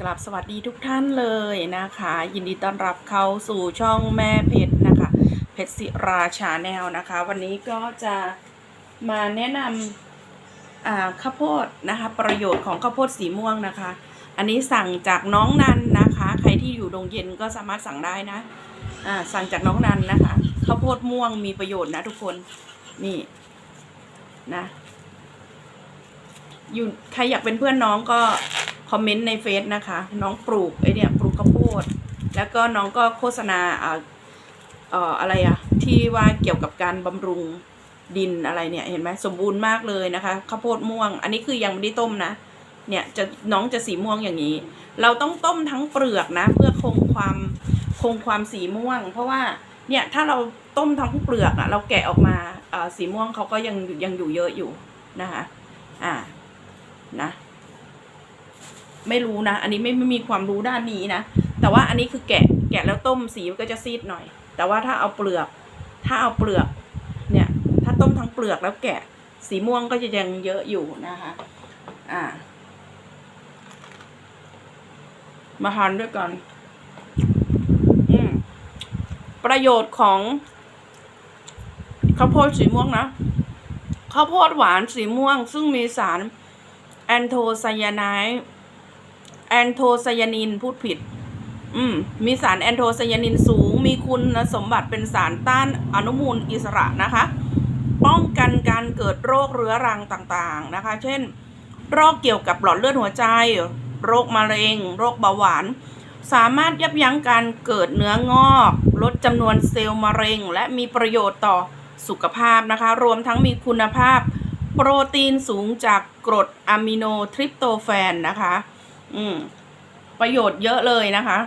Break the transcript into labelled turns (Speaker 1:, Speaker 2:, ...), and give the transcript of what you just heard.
Speaker 1: กลับสวัสดีทุกท่านเลยนะคะ ยินดีต้อนรับเข้าสู่ช่องแม่เพชรนะคะ เพชรศิราชาแนลนะคะ วันนี้ก็จะมาแนะนำข้าวโพดนะคะ ประโยชน์ของข้าวโพดสีม่วงนะคะ อันนี้สั่งจากน้องนันนะคะ ใครที่อยู่ดงเย็นก็สามารถสั่งได้นะสั่งจากน้องนันนะคะข้าวโพดม่วงมีประโยชน์นะทุกคนนี่นะอยู่ใครอยากเป็นเพื่อนน้องก็ คอมเมนต์ในเฟซนะคะ น้องปลูกไอเนี่ยปลูกข้าวโพดแล้วก็น้องก็โฆษณาอ่าเอ่ออะไรอะที่ว่าเกี่ยวกับการบำรุงดินอะไรเนี่ยเห็นไหมสมบูรณ์มากเลยนะคะข้าวโพดม่วง อันนี้คือยังไม่ได้ต้มนะเนี่ยจะน้องจะสีม่วงอย่างนี้ เราต้องต้มทั้งเปลือกนะ เพื่อคงความคงความสีม่วง เพราะว่าเนี่ยถ้าเราต้มทั้งเปลือกอะเราแกะออกมาสีม่วงเขาก็ยังยังอยู่เยอะอยู่นะคะอ่านะ ไม่รู้นะ อันนี้ไม่ไม่มีความรู้ด้านนี้นะ แต่ว่าอันนี้คือแกะแกะแล้วต้มสีมันก็จะซีดหน่อย แต่ว่าถ้าเอาเปลือก ถ้าเอาเปลือก เนี่ย ถ้าต้มทั้งเปลือกแล้วแกะ สีม่วงก็จะยังเยอะอยู่นะคะ อ่า มาทานด้วยกัน อืม ประโยชน์ของข้าวโพดสีม่วงนะ ข้าวโพดหวานสีม่วง ซึ่งมีสารแอนโทไซยาไนด์ แอนโทไซยานินพูดผิด อืม มีสารแอนโทไซยานินสูง มีคุณสมบัติเป็นสารต้านอนุมูลอิสระนะคะ ป้องกันการเกิดโรคเรื้อรังต่างๆนะคะ เช่น โรคเกี่ยวกับหลอดเลือดหัวใจ โรคมะเร็ง โรคเบาหวาน สามารถยับยั้งการเกิดเนื้องอก ลดจำนวนเซลล์มะเร็ง และมีประโยชน์ต่อสุขภาพนะคะ รวมทั้งมีคุณภาพโปรตีนสูงจากกรดอะมิโนทริปโตแฟนนะคะ อืม ประโยชน์เยอะเลยนะคะ